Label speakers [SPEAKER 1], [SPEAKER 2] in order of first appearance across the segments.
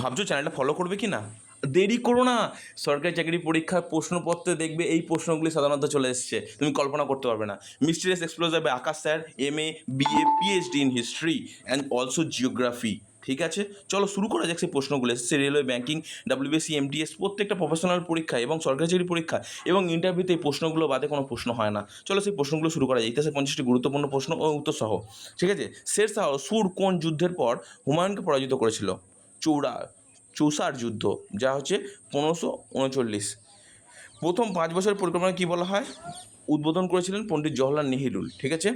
[SPEAKER 1] ভাবছ চ্যানেলটা ফলো করবে কি না দেরি করো না। সরকারি চাকরি পরীক্ষার প্রশ্নপত্রে দেখবে এই প্রশ্নগুলি সাধারণত চলে এসছে। তুমি কল্পনা করতে পারবে না। মিস্টিরিয়াস এক্সপ্লোর যাবে Akash sir M A BA PhD in history and also geography ঠিক আছে? চলো শুরু করা যাক সেই প্রশ্নগুলো। এসেছে রেলওয়ে ব্যাঙ্কিং ডাব্লিউবিএসসি এমটিএস প্রত্যেকটা প্রফেশনাল পরীক্ষা এবং সরকারি চাকরি পরীক্ষা এবং ইন্টারভিউতে এই প্রশ্নগুলো বাদে কোনো প্রশ্ন হয় না। চলো সেই প্রশ্নগুলো শুরু করা যায় ইতিহাসে পঞ্চাশটি গুরুত্বপূর্ণ প্রশ্ন ও উত্তর সহ ঠিক আছে? শের শাহ সুর কোন যুদ্ধের পর হুমায়ুনকে পরাজিত করেছিল? চৌড়া, চৌসার যুদ্ধ, যা হচ্ছে পনেরোশো উনচল্লিশ। প্রথম পাঁচ বছরের পরিকল্পনা কী বলা হয়? উদ্বোধন করেছিলেন পণ্ডিত জওহরলাল নেহেরুল ঠিক আছে?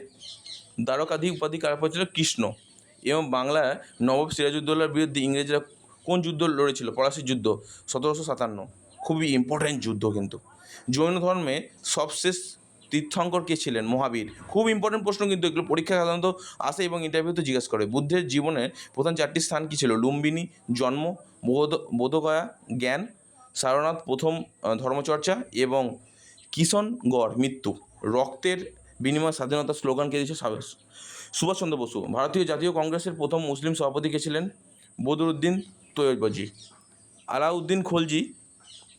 [SPEAKER 1] দ্বারকাধি উপাধি কারা পেয়েছিল কৃষ্ণ। এবং বাংলায় নবাব সিরাজউদ্দৌলার বিরুদ্ধে ইংরেজরা কোন যুদ্ধ লড়েছিল? পলাশির যুদ্ধ, সতেরোশো সাতান্ন। খুবই ইম্পর্ট্যান্ট যুদ্ধ কিন্তু। জৈন ধর্মে সবশেষ তীর্থঙ্কর কে ছিলেন? মহাবীর। খুব ইম্পর্টেন্ট প্রশ্ন কিন্তু এগুলো। পরীক্ষা সাধারণত আসে এবং ইন্টারভিউতে জিজ্ঞেস করে। বুদ্ধের জীবনের প্রধান চারটি স্থান কী ছিল? লুম্বিনী, জন্ম, বোধ, বোধগয়া, জ্ঞান, সারনাথ, প্রথম ধর্মচর্চা এবং কিষণগড় মৃত্যু। রক্তের বিনিময় স্বাধীনতার স্লোগান কে দিয়েছে? সুভাষচন্দ্র বসু। ভারতীয় জাতীয় কংগ্রেসের প্রথম মুসলিম সভাপতি কে ছিলেন? বদরুদ্দিন তৈয়বজি। আলাউদ্দিন খলজি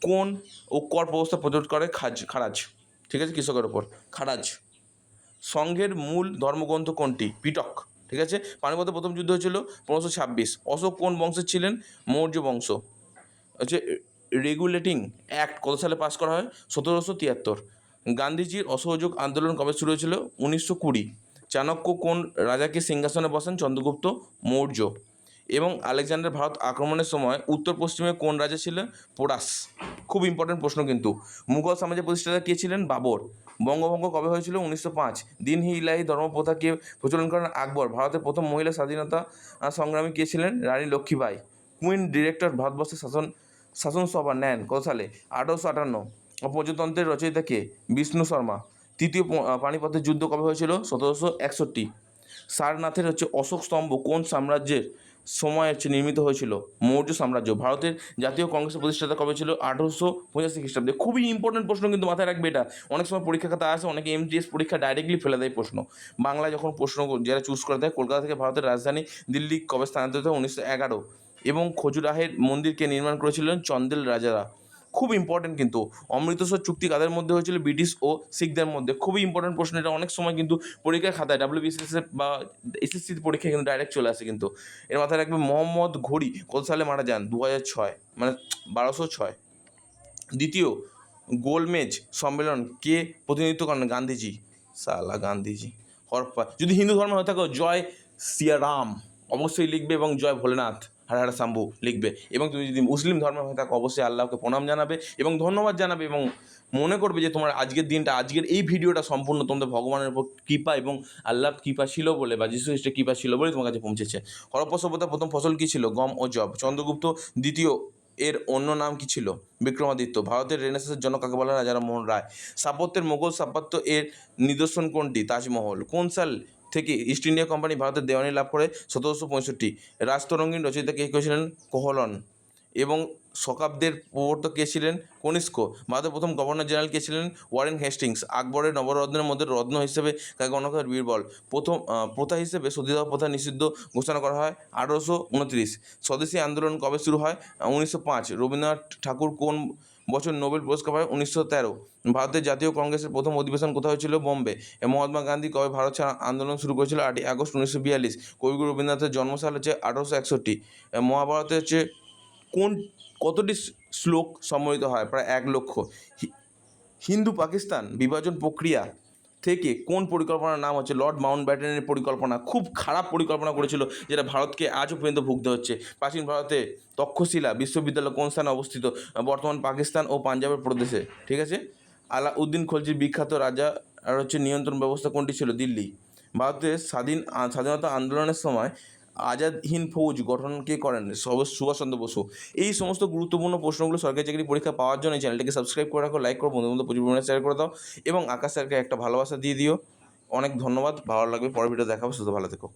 [SPEAKER 1] কোন ও কর ব্যবস্থা প্রতিরোধ করে? খাজ খারাজ। ঠিক আছে, কৃষকের ওপর খারাজ। সংঘের মূল ধর্মগ্রন্থ কোনটি? পিটক। ঠিক আছে? পানিপথের প্রথম যুদ্ধ হয়েছিল পনেরোশো ছাব্বিশ। অশোক কোন বংশের ছিলেন? মৌর্য বংশ। হচ্ছে রেগুলেটিং অ্যাক্ট কত সালে পাস করা হয়? সতেরোশো তিয়াত্তর। গান্ধীজির অসহযোগ আন্দোলন কবে শুরু হয়েছিল? উনিশশো কুড়ি। চাণক্য কোন রাজাকে সিংহাসনে বসেন? চন্দ্রগুপ্ত। মৌর্য। এবং আলেকজান্ডার ভারত আক্রমণের সময় উত্তর পশ্চিমে কোন রাজা ছিলেন? পোরাস। খুব ইম্পর্টেন্ট প্রশ্ন কিন্তু। মুঘল সাম্রাজ্যের প্রতিষ্ঠাতা কে ছিলেন? বাবর। বঙ্গভঙ্গ কবে হয়েছিল? উনিশশো পাঁচ। দিন হি ইলাহি ধর্মপ্রথাকে প্রচলন করেন আকবর। ভারতের প্রথম মহিলা স্বাধীনতা সংগ্রামী কে ছিলেন? রানী লক্ষ্মীবাই কুইন ডিরেক্টর ভারতবর্ষের শাসন শাসন সভা নেন কত সালে? আঠারোশো আটান্ন। প্রজাতন্ত্রের রচয়িতা কে? বিষ্ণু শর্মা। তৃতীয় পানিপথের যুদ্ধ কবে হয়েছিল? সতেরোশো একষট্টি। সারনাথের হচ্ছে অশোক স্তম্ভ কোন সাম্রাজ্যের সময় হচ্ছে নির্মিত হয়েছিল? মৌর্য সাম্রাজ্য। ভারতের জাতীয় কংগ্রেসের প্রতিষ্ঠাতা কবে ছিল? আঠারোশো পঁচাশি খ্রিস্টাব্দে। খুবই ইম্পর্টেন্ট প্রশ্ন কিন্তু মাথায় রাখবে এটা। অনেক সময় পরীক্ষা খাতা আসে, অনেকে এমটিএস পরীক্ষা ডাইরেক্টলি ফেলে দেয় প্রশ্ন। বাংলায় যখন প্রশ্ন যারা চুজ করে দেয় কলকাতা থেকে ভারতের রাজধানী দিল্লি কবে স্থানান্তরিত হয়? উনিশশো এগারো। এবং খজুরাহের মন্দিরকে নির্মাণ করেছিলেন চন্দেল রাজারা। খুব ইম্পর্টেন্ট কিন্তু। অমৃতসর চুক্তি কাদের মধ্যে হয়েছিল? ব্রিটিশ ও শিখদের মধ্যে। খুবই ইম্পর্টেন্ট প্রশ্ন, এটা অনেক সময় কিন্তু পরীক্ষার খাতায় ডাব্লিউবিসিএস বা এসএসসি পরীক্ষায় কিন্তু ডাইরেক্ট চলে আসে কিন্তু। এর মাথায় রাখবে মোহাম্মদ ঘড়ি কত সালে মারা যান? দু হাজার ছয় মানে বারোশো ছয়। দ্বিতীয় গোলমেজ সম্মেলন কে প্রতিনিধিত্ব করেন? গান্ধীজি। সালা গান্ধীজি। হরপ্পা। যদি হিন্দু ধর্ম হয়ে থাকো, জয় সিয়ারাম। অবশ্যই লিখবে এবং জয় ভোলেনাথ। হার হার শাম্ভু লিখবে। এবং তুমি যদি মুসলিম ধর্মের হয়ে থাকো অবশ্যই আল্লাহকে প্রণাম জানাবে এবং ধন্যবাদ জানাবে এবং মনে করবে যে তোমার আজকের দিনটা, আজকের এই ভিডিওটা সম্পূর্ণ তোমাদের ভগবানের উপর কৃপা এবং আল্লাহ কৃপা ছিল বলে বা যিশু খ্রিস্টের কৃপা ছিল বলে তোমার কাছে পৌঁছেছে। হরপ্পা সভ্যতার প্রথম ফসল কী ছিল? গম ও জব চন্দ্রগুপ্ত দ্বিতীয় এর অন্য নাম কি ছিল? বিক্রমাদিত্য। ভারতের রেনেসাসের জন্য কাকে বলা রাজারামমোহন রায়। স্থাপত্যের মোগল স্থাপত্য এর নিদর্শন কোনটি? তাজমহল। কোন সাল থেকে ইস্ট ইন্ডিয়া কোম্পানি ভারতের দেওয়ানি লাভ করে সতেরোশো পঁয়ষট্টি। রাজতরঙ্গিন রচয়িতা কে করেছিলেন কোহলন। এবং শকাব্দের প্রবর্তক কে ছিলেন? কনিষ্ক। ভারতের প্রথম গভর্নর জেনারেল কে ছিলেন? Warren Hastings. আকবরের নবরত্নের মধ্যে রত্ন হিসেবে কাকে গণনা করে বীরবল। প্রথম প্রথা হিসেবে সতীদাহ প্রথা নিষিদ্ধ ঘোষণা করা হয় আঠারোশো উনত্রিশ। স্বদেশী আন্দোলন কবে শুরু হয়? উনিশশো পাঁচ। রবীন্দ্রনাথ ঠাকুর কোন বছর নোবেল পুরস্কার পায় উনিশশো তেরো। ভারতের জাতীয় কংগ্রেসের প্রথম অধিবেশন কোথায় হয়েছিল? বোম্বে। মহাত্মা গান্ধী কবে ভারত ছাড়া আন্দোলন শুরু করেছিল? আটই আগস্ট উনিশশো বিয়াল্লিশ। কবিগুরু রবীন্দ্রনাথের জন্মসাল হচ্ছে আঠারোশো একষট্টি। মহাভারতে হচ্ছে কোন, কতটি শ্লোক সম্মিলিত হয়? প্রায় এক লক্ষ। হিন্দু পাকিস্তান বিভাজন প্রক্রিয়া থেকে কোন পরিকল্পনার নাম হচ্ছে লর্ড মাউন্ট ব্যাটেনের পরিকল্পনা? খুব খারাপ পরিকল্পনা করেছিল যেটা ভারতকে আজও পর্যন্ত ভুগতে হচ্ছে। প্রাচীন ভারতে তক্ষশিলা বিশ্ববিদ্যালয় কোন স্থানে অবস্থিত? বর্তমান পাকিস্তান ও পাঞ্জাবের প্রদেশে, ঠিক আছে? আলাউদ্দিন খলজির বিখ্যাত রাজা আর হচ্ছে নিয়ন্ত্রণ ব্যবস্থা কোনটি ছিল? দিল্লি। ভারতের স্বাধীন, স্বাধীনতা আন্দোলনের সময় আজাদ হিন্দ ফৌজ গঠন কে করেন? সুভাষচন্দ্র বসু। এই সমস্ত গুরুত্বপূর্ণ প্রশ্নগুলো সরকারি চাকরি পরীক্ষা পাওয়ার জন্য চ্যানেলটিকে সাবস্ক্রাইব করে রাখো লাইক করো বন্ধু বন্ধু প্রচুর পরিমাণে শেয়ার করে দাও এবং আকাশ স্যারকে একটা ভালোবাসা দিয়ে দিও। অনেক ধন্যবাদ, ভালো লাগবে, পরের ভিডিও দেখাবো শুধু ভালো থেকো।